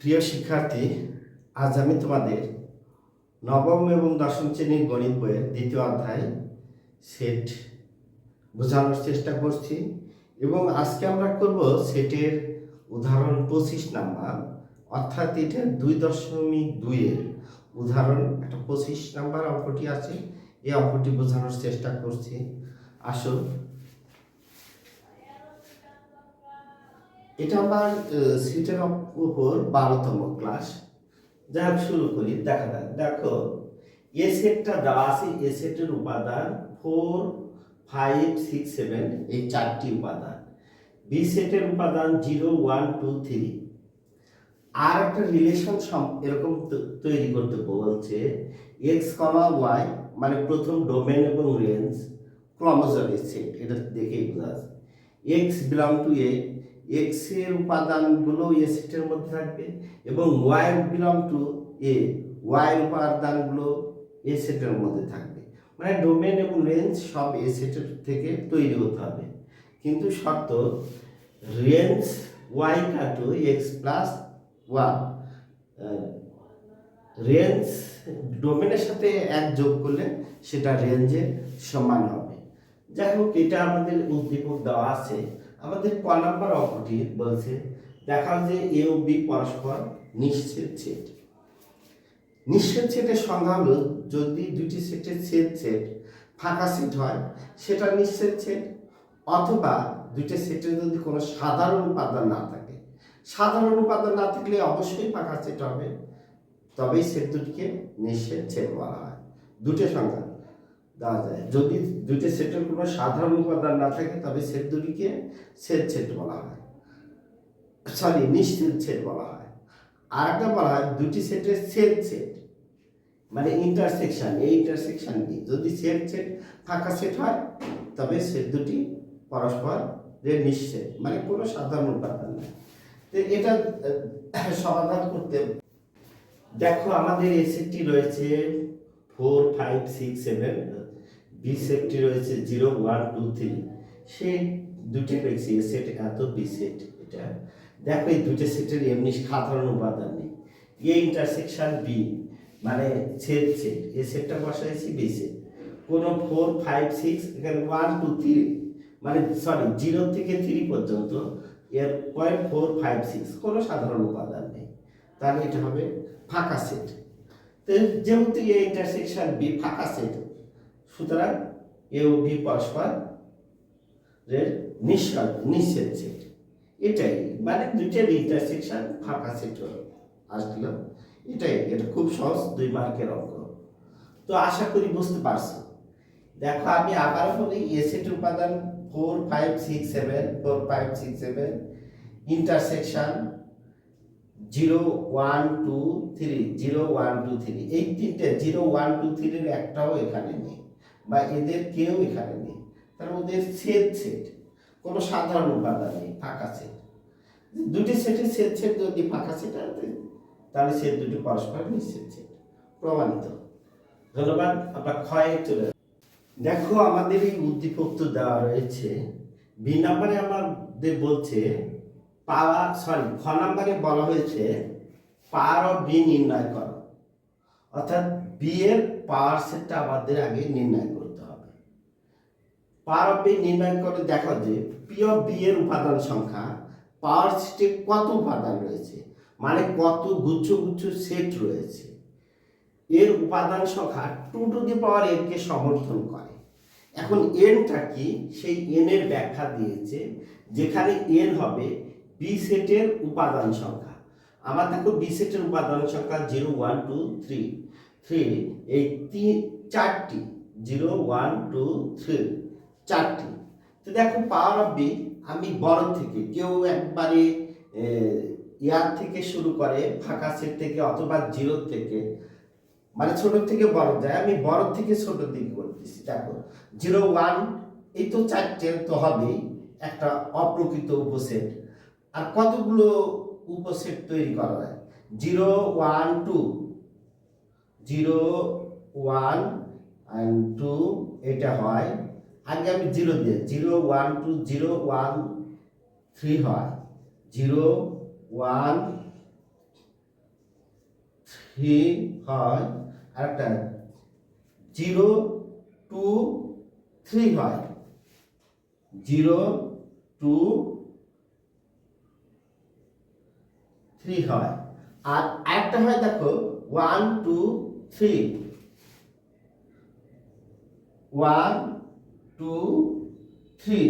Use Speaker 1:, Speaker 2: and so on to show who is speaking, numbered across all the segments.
Speaker 1: প্রিয় শিক্ষার্থী আজ আমি তোমাদের নবম এবং দশম শ্রেণীর গণিত বইয়ের দ্বিতীয় অধ্যায় সেট বোঝানোর চেষ্টা করছি এবং আজকে আমরা করব সেটের উদাহরণ পঁচিশ নাম্বার অর্থাৎ এটা দুই দশমিক দুইয়ের উদাহরণ একটা পঁচিশ নাম্বার অঙ্কটি আছে এই অঙ্কটি বোঝানোর চেষ্টা করছি আসুন এটা আমার সিটের উপর বারোতম ক্লাস যাই শুরু করি দেখা যাক দেখো এ সেটটা দেওয়া আছে এ সেটের উপাদান ফোর ফাইভ সিক্স সেভেন এই চারটি উপাদান বি সেটের উপাদান জিরো ওয়ান টু থ্রি আর একটা রিলেশন এরকম তৈরি করতে বলছে এক্স কমা ওয়াই মানে প্রথম ডোমেন এবং রেঞ্জ ক্রমজমের সেট এটা দেখেই বোঝা x belong to A x এর উপাদানগুলো অ্যাসিটের মধ্যে থাকবে এবং y belong to A y উপাদানগুলো এ মধ্যে থাকবে মানে ডোমেন এবং রেঞ্জ সব এ থেকে তৈরি হতে হবে কিন্তু শর্ত range y two x plus one range ডোমেনের সাথে এক যোগ করলে সেটা রেঞ্জের সমান হবে যাই হোক এটা আমাদের উদ্দীপক দেওয়া আছে আমাদের ক নাম্বার অঙ্কটি বলছে দেখাও যে এ ও বি পরস্পর নিশ্চেদ সেট নিশ্চেদ সেটের সংজ্ঞা হলো যদি দুটি সেটের ছেদ ছেদ ফাঁকা সেট হয় সেটা নিশ্চেদ ছেদ অথবা দুইটা সেটে যদি কোনো সাধারণ উপাদান না থাকে সাধারণ উপাদান না থাকলে অবশ্যই ফাঁকা সেট হবে তবেই সেট দুটিকে নিঃশেদ ছেদ বলা হয় দুটো সংখ্যা দেওয়া যায় যদি দুটি সেটের কোনো সাধারণ উপাদান না থাকে তবে সেট দুটিকে সেট সেট বলা হয় সরি নিশ্চিত সেট বলা হয় আর একটা বলা হয় দুটি সেটের সেট সেট মানে ইন্টারসেকশন এই ইন্টারসেকশন কি যদি সেট সেট ফাঁকা সেট হয় তবে সেট দুটি পরস্পর নিশ্চেদ মানে কোনো সাধারণ উপাদান নেই তো এটা সমাধান করতে দেখো আমাদের এই সেটটি রয়েছে four five six seven B সেটটি রয়েছে জিরো ওয়ান টু থ্রি সে দুটি পেয়েছি এ সেট এত বি সেট এটা দেখো এই দুটি সেটের এমনি সাধারণ উপাদান নেই এ ইন্টারসেকশন বি মানে ছেদ সেট এ সেটটা বসাইছি বি সেট কোনো ফোর ফাইভ সিক্স এখানে ওয়ান টু থ্রি মানে সরি জিরো থেকে থ্রি পর্যন্ত এর পয়েন্ট ফোর ফাইভ সিক্স কোনো সাধারণ উপাদান নেই তাহলে এটা হবে ফাঁকা সেট যেহেতু এ ইন্টারসেকশন বি ফাঁকা সেট সুতরাং এ ও বি পরস্পর নিঃসর নিঃসের সেট এটাই মানে দুইটার ইন্টারসেকশন ফাঁকা সেট আসলো এটাই এটা খুব সহজ দুই মার্কের অঙ্ক তো আশা করি বুঝতে পারছো দেখো আমি আবার বলি এ সেট উপাদান four five six seven four five six seven intersection zero one two three zero one two three এই তিনটে জিরো ওয়ান টু থ্রির একটাও এখানে নেই বা এদের কেউ এখানে নেই তার মধ্যে সেট সেট কোনো সাধারণ উপাদান নেই ফাঁকা সেট দুটি সেটের সেট সেট যদি ফাঁকা সেট তাহলে সেট দুটি পরস্পর নিঃসেট সেট প্রমাণিত ধন্যবাদ আমরা ক্ষয়ে চলে দেখো আমাদের এই উদ্দীপক তো দেওয়া রয়েছে বি নাম্বারে আমাদের বলছে পাওয়া সরি খ নাম্বারে বলা হয়েছে পার অফ বি নির্ণয় করো অর্থাৎ বি এর পাওয়ার সেটটা আমাদের আগে নির্ণয় পাওয়ার অফ বি নির্ণয় করে দেখো যে পি অফ বি এর উপাদান সংখ্যা পাওয়ার সেটে কত উপাদান রয়েছে মানে কত গুচ্ছ গুচ্ছ সেট রয়েছে এর উপাদান সংখ্যা টু টু দি পাওয়ার এনকে সমর্থন করে এখন এনটা কি সেই এন এর ব্যাখ্যা দিয়েছে যেখানে এন হবে বি সেটের উপাদান সংখ্যা আমার দেখো বি সেটের উপাদান সংখ্যা zero one two three three এই তিন চারটি জিরো ওয়ান টু থ্রি চারটি তো দেখো পাওয়ার অফ বি আমি বড় থেকে কেউ একবারে ইয়ার থেকে শুরু করে ফাঁকা সেট থেকে অথবা জিরোর থেকে মানে ছোট থেকে বড় যায় আমি বড় থেকে ছোট দিকে করতেছি দেখো জিরো ওয়ান এই তো চারটে তো হবেই একটা অপ্রকৃত উপসেট আর কতগুলো উপসেট তৈরি করা যায় zero one two zero one and two এটা হয় আগে আমি জিরো দিয়ে zero one two zero one three হয় জিরো ওয়ান থ্রি হয় আর একটা জিরো টু থ্রি হয় জিরো টু থ্রি হয় আর একটা হয় দেখো one two three one two three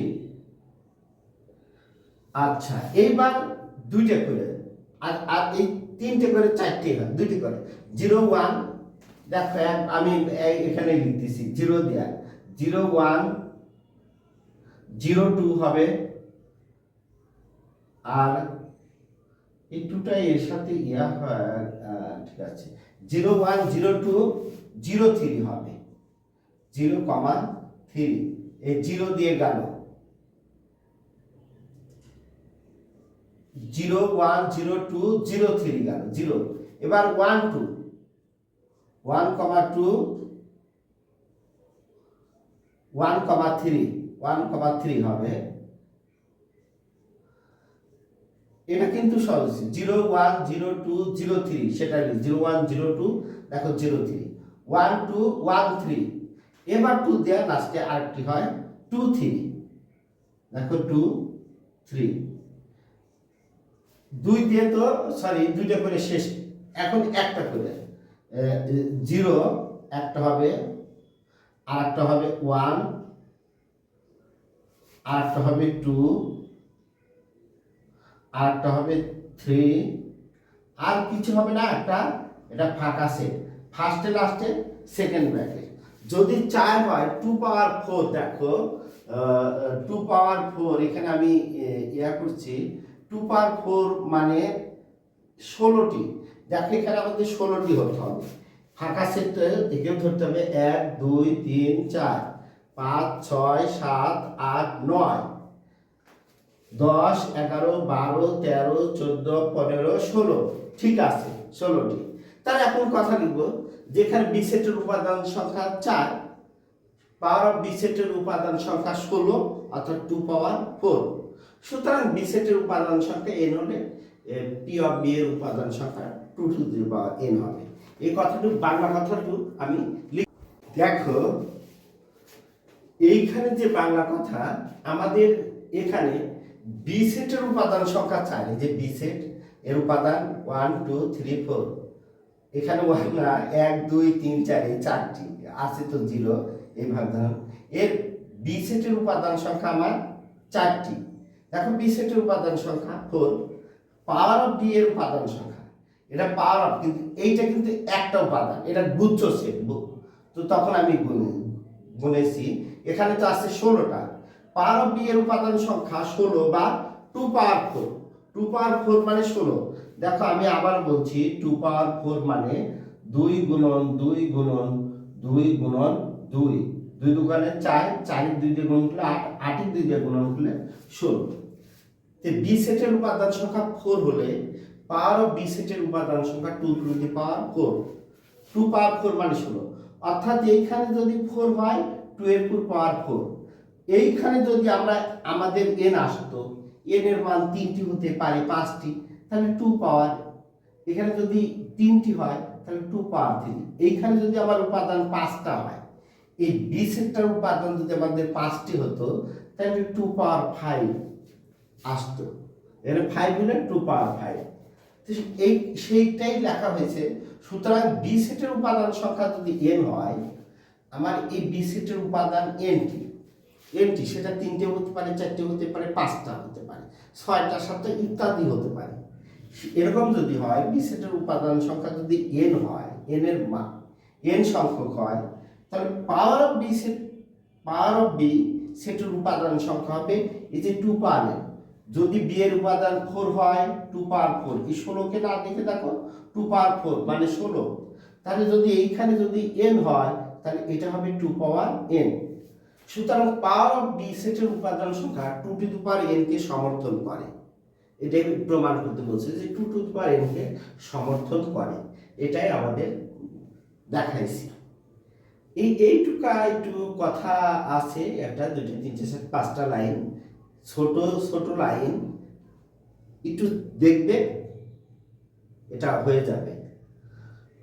Speaker 1: আচ্ছা এইবার দুইটা করে আর আর এই তিনটে করে চারটে হয় দুইটি করে জিরো ওয়ান দেখো আমি এখানে লিখতেছি জিরো দেয়া জিরো ওয়ান জিরো টু হবে আর এই টুটা এর সাথে ইয়া হয় ঠিক আছে zero one zero two zero three হবে জিরো কমান থ্রি এই জিরো দিয়ে গেল zero one zero two zero three গেল জিরো এবার one two one comma two one comma three one comma three হবে এটা কিন্তু সহজ zero one zero two zero three সেটা জিরো ওয়ান জিরো টু দেখো zero three one two one three এবার two দেওয়া লাস্টে আরেকটি হয় টু থ্রি দেখো টু থ্রি দুই দিয়ে তো সরি দুইটা করে শেষ এখন একটা করে জিরো একটা হবে আর একটা হবে ওয়ান আর একটা হবে টু আর একটা হবে থ্রি আর কিছু হবে না একটা এটা ফাঁকা সেট ফার্স্টে লাস্টে সেকেন্ড ব্যাকে যদি চার হয় টু পাওয়ার ফোর দেখো টু পাওয়ার ফোর এখানে আমি ইয়া করছি টু পাওয়ার ফোর মানে ষোলোটি দেখো এখানে আমাদের ষোলোটি হতে হবে ফাঁকা সেট থেকে ধরতে হবে এক দুই তিন চার পাঁচ ছয় সাত আট নয় দশ এগারো বারো তেরো চোদ্দো পনেরো ষোলো ঠিক আছে ষোলোটি তাহলে এখন কথা লিখবো যেখানে বি সেটের উপাদান সংখ্যা চার পাওয়ার অফ বি সেটের উপাদান সংখ্যা ষোলো অর্থাৎ টু পাওয়ার ফোর সুতরাং বি সেটের উপাদান সংখ্যা এন হলে পি অফ বি এর উপাদান সংখ্যা two to the power n হবে এই কথাটুকু বাংলা কথাটু আমি দেখো এইখানে যে বাংলা কথা আমাদের এখানে বি সেটের উপাদান সংখ্যা চাই যে বি সেট এর উপাদান ওয়ান টু থ্রি ফোর এখানে না এক দুই তিন চার এই চারটি আছে তো জিরো এইভাবে ধরুন এর বি সেটের উপাদান সংখ্যা আমার চারটি দেখো বি সেটের উপাদান সংখ্যা ফোর পাওয়ার অফ ডি এর উপাদান সংখ্যা এটা পাওয়ার অফ কিন্তু এইটা কিন্তু একটা উপাদান এটা গুচ্ছ সেট তো তখন আমি গুনেছি এখানে তো আছে ষোলোটা পাওয়ার অফ ডি এর উপাদান সংখ্যা ষোলো বা two power four two power four মানে শোনো দেখো আমি আবার বলছি টু পাওয়ার ফোর মানে দুই গুণন দুই গুণন দুই গুণন দুই দুই দোকানে চার চারের দুই দিয়ে গুণ করলে আট আটের দুই দিয়ে গুণন করলে ষোলো বি সেটের উপাদান সংখ্যা ফোর হলে পাওয়ার অফ বি সেটের উপাদান সংখ্যা two to the power four two power four মানে ষোলো অর্থাৎ এইখানে যদি ফোর হয় টু এর পাওয়ার ফোর এইখানে যদি আমরা আমাদের এন আসতো এন এর মান তিনটি হতে পারে পাঁচটি তাহলে টু পাওয়ার এখানে যদি তিনটি হয় তাহলে টু পাওয়ার তিন এইখানে যদি আমার উপাদান পাঁচটা হয় এই বি সেটার উপাদান যদি আমাদের পাঁচটি হতো তাহলে টু পাওয়ার ফাইভ আসতো এখানে ফাইভ হলে টু পাওয়ার ফাইভ এই সেইটাই লেখা হয়েছে সুতরাং বি সেটের উপাদান সংখ্যা যদি এন হয় আমার এই বি সেটের উপাদান এনটি এমটি সেটা তিনটে হতে পারে চারটে হতে পারে পাঁচটা হতে পারে ছয়টা সাতটা ইত্যাদি হতে পারে এরকম যদি হয় বি সেটের উপাদান সংখ্যা যদি এন হয় এন এর মা এন সংখ্যক হয় তাহলে power of B set power of B সেটের উপাদান সংখ্যা হবে এই যে টু পার এন যদি বি এর উপাদান ফোর হয় টু পাওয়ার ফোর এই ষোলোকে না দেখে দেখো টু পাওয়ার ফোর মানে ষোলো তাহলে যদি এইখানে যদি এন হয় তাহলে এটা হবে টু পাওয়ার এন সুতরাং পাওয়ার অফ বি সেটের উপাদান সংখ্যা টু টু দু পাওয়ার এনকে সমর্থন করে এটাই প্রমাণ করতে বলছে যে টু টু পাওয়ার কে সমর্থন করে এটাই আমাদের দেখাইছি এই এইটুকা একটু কথা আছে একটা দুটো তিনটে সাত পাঁচটা লাইন ছোট ছোট লাইন একটু দেখবে এটা হয়ে যাবে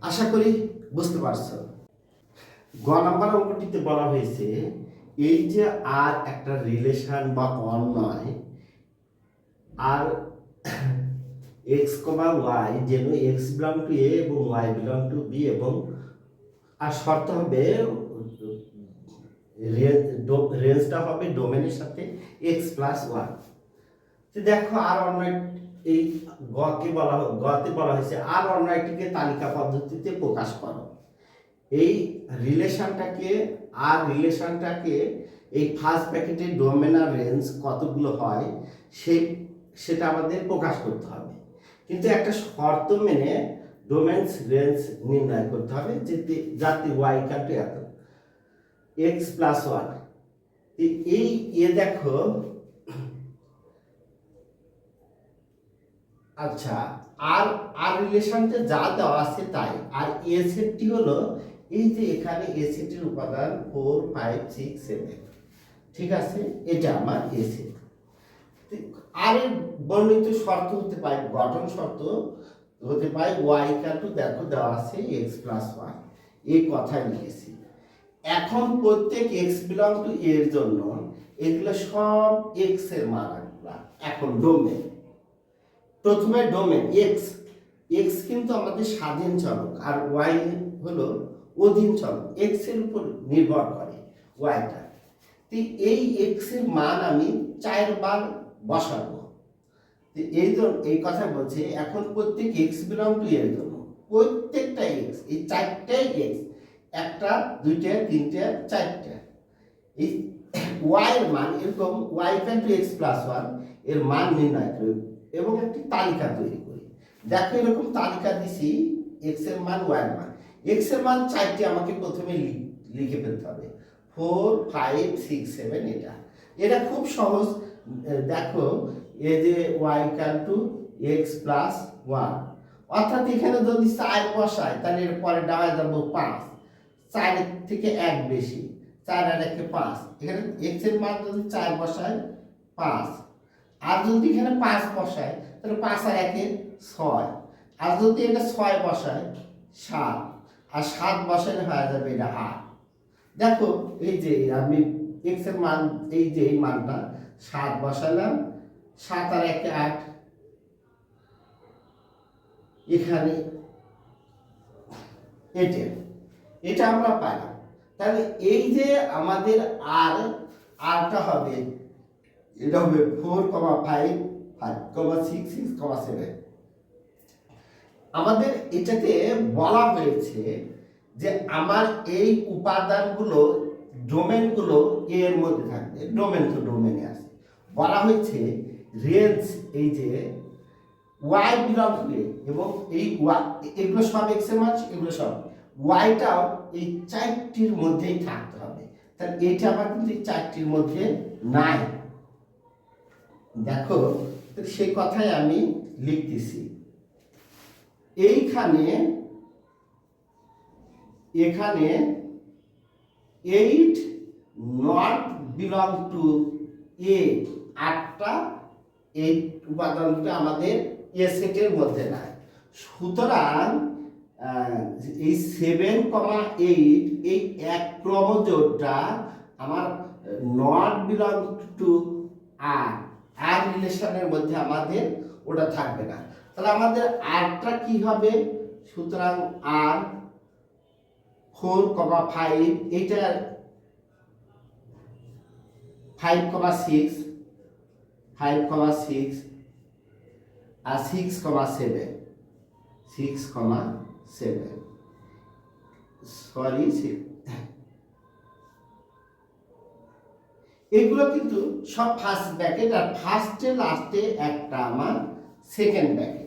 Speaker 1: আশা করি বুঝতে পারছো গ নাম্বার অঙ্কটিতে বলা হয়েছে এই যে আর একটা রিলেশন বা অন নয় আর এক্স কমা ওয়াই যেন এক্স বিলং টু এ এবং ওয়াই বিলং টু বি এবং আর শর্ত হবে রেঞ্জটা হবে ডোমেনের সাথে এক্স প্লাস ওয়ান তো দেখো আর অন্য এই গকে বলা গতে বলা হয়েছে আর অন্য একটিকে তালিকা পদ্ধতিতে প্রকাশ করো এই রিলেশনটাকে আর রিলেশনটাকে এই ফার্স্ট প্যাকেটের ডোমেনার রেঞ্জ কতগুলো হয় সে সেটা আমাদের প্রকাশ করতে হবে কিন্তু একটা শর্ত মেনে ডোমেন্স রেঞ্জ নির্ণয় করতে হবে যে যাতে ওয়াই কাটু এত এক্স প্লাস ওয়ান এই ইয়ে দেখো আচ্ছা আর আর রিলেশনটা যা দেওয়া আছে তাই আর এসেরটি হলো এই যে এখানে এসিটির উপাদান ফোর ফাইভ সিক্স সেভেন ঠিক আছে এটা আমার এসি আর বর্ণিত শর্ত হতে পারে গঠন শর্ত হতে পারে ওয়াই টু দেখো দেওয়া আছে এক্স প্লাস ওয়াই এই কথাই লিখেছি এখন প্রত্যেক এক্স বিলং টু এর জন্য এগুলো সব এক্স এর মান এখন ডোমেন প্রথমে ডোমেন এক্স এক্স কিন্তু আমাদের স্বাধীন চলক আর ওয়াই হলো অধীন চল এক্স এর উপর নির্ভর করে ওয়াইটা এই এক্স এর মান আমি চারবার বসাবো এই জন্য এই কথা বলছে এখন প্রত্যেক এক্স বিলং টু এর জন্য প্রত্যেকটা এক্স এই চারটাই এক্স একটা দুইটা তিনটা চারটা এই ওয়াই এর মান এরকম y equal to x plus one এর মান নির্ণয় করে এবং একটি তালিকা তৈরি করি দেখো এরকম তালিকা দিছি এক্স এর মান ওয়াই এর মান এক্স এর মান চারটি আমাকে প্রথমে লিখে ফেলতে হবে ফোর ফাইভ সিক্স সেভেন এটা এটা খুব সহজ দেখো এ যে ওয়াই কাল টু এক্স প্লাস ওয়ান অর্থাৎ এখানে যদি চার বসায় তাহলে এর পরে ডাওয়া যাবো পাঁচ চার থেকে এক বেশি চার আর একে পাঁচ এখানে এক্স এর মান যদি চার বসায় পাঁচ আর যদি এখানে পাঁচ বসায় তাহলে পাঁচ আর একে ছয় আর যদি এটা ছয় বসায় সাত আর সাত মাসের হয়ে যাবে এটা আর দেখো এই যে আমি এক্স এর মান এই যে এই মানটা সাত বসালাম সাত আর একে আট এখানে এটে এটা আমরা পাইলাম তাহলে এই যে আমাদের আর আরটা হবে এটা হবে four comma five five comma six six comma seven আমাদের এটাতে বলা হয়েছে যে আমার এই উপাদানগুলো ডোমেনগুলো এর মধ্যে থাকবে ডোমেন তো ডোমেনে আছে বলা হয়েছে রেঞ্জ এই যে ওয়াই বিলং টু এবং এই ওয়াই এগুলো সব এক্স এর মান এগুলো সব ওয়াইটাও এই চারটির মধ্যেই থাকতে হবে তাহলে এইটা আমার কিন্তু এই চারটির মধ্যে নাই দেখো সেই কথাই আমি লিখতেছি এইখানে এখানে eight not belong to A আটটা এই উপাদানটা আমাদের এ সেটের মধ্যে নাই সুতরাং এই সেভেন কমা এইট এই এক ক্রমজোটটা আমার নট বিলং টু আর আর রিলেশনের মধ্যে আমাদের ওটা থাকবে না তাহলে আমাদের আরটা কি হবে সুতরাং আর ফোর কমা ফাইভ এইটা five comma six five comma six আর six comma seven six comma seven sorry এগুলো কিন্তু সব ফার্স্ট ব্যাকেট আর ফার্স্টে লাস্টে একটা আমার সেকেন্ড ব্যাকেট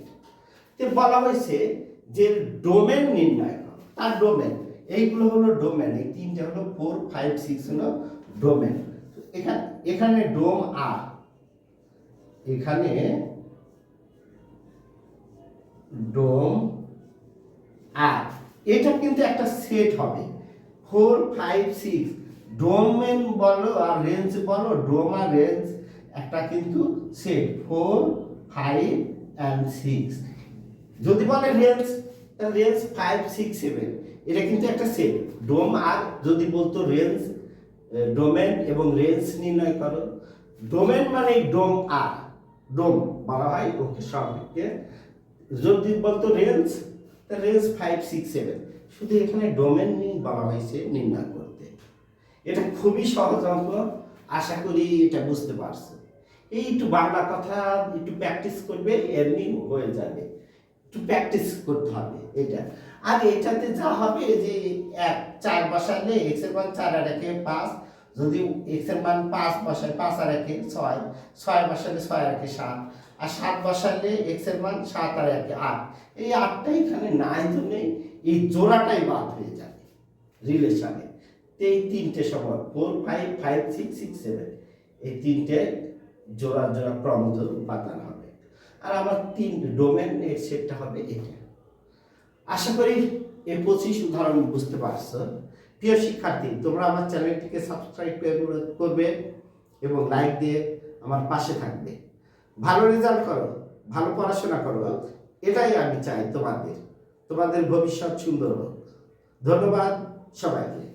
Speaker 1: তে বলা হয়েছে যে ডোমেন নির্ণয় করো তার ডোমেন এইগুলো হলো ডোমেন এই তিনটা হলো ফোর ফাইভ সিক্স হলো ডোমেন এখানে এখানে ডোম আর এখানে ডোম আর এটা কিন্তু একটা সেট হবে ফোর ফাইভ সিক্স ডোমেন বলো আর রেঞ্জ বলো ডোম আর রেঞ্জ একটা কিন্তু set four five and six যদি বলে range range five six seven এটা কিন্তু একটা সেট ডোম আর যদি বলতো রেঞ্জ ডোমেন এবং রেঞ্জ নির্ণয় করো ডোমেন মানে ডোম আর ডোম বলা হয় ওকে সবকে যদি বলতো range range five six seven শুধু এখানে ডোমেন নিয়ে বলা হয়েছে নির্ণয় করতে এটা খুবই সহজ অঙ্ক আশা করি এটা বুঝতে পারছো এই একটু বাংলা কথা একটু প্র্যাকটিস করবে এমনি হয়ে যাবে একটু প্র্যাকটিস করতে হবে এটা আর এটাতে যা হবে যে এক চার বসাইলে এক্স এর মান চার আর একে পাঁচ যদি এক্স এর মান পাঁচ বসায় পাঁচ আর একে ছয় ছয় বসালে ছয় আর সাত আর সাত বসালে এক্স এর মান সাত আর একে আট এই আটটা এখানে নাই জন্যই এই জোড়াটাই বাদ হয়ে যাবে রিলেশনে এই তিনটে সময় four five five six six seven এই তিনটে জোড়া জোড়া ক্রমজ উপাদান হবে আর আমার তিন ডোমেন এর সেটটা হবে এটা আশা করি এই পঁচিশ উদাহরণ বুঝতে পারছো প্রিয় শিক্ষার্থী তোমরা আমার চ্যানেলটিকে সাবস্ক্রাইব করবে এবং লাইক দিয়ে আমার পাশে থাকবে ভালো রেজাল্ট করো ভালো পড়াশোনা করো এটাই আমি চাই তোমাদের তোমাদের ভবিষ্যৎ সুন্দর হোক ধন্যবাদ সবাইকে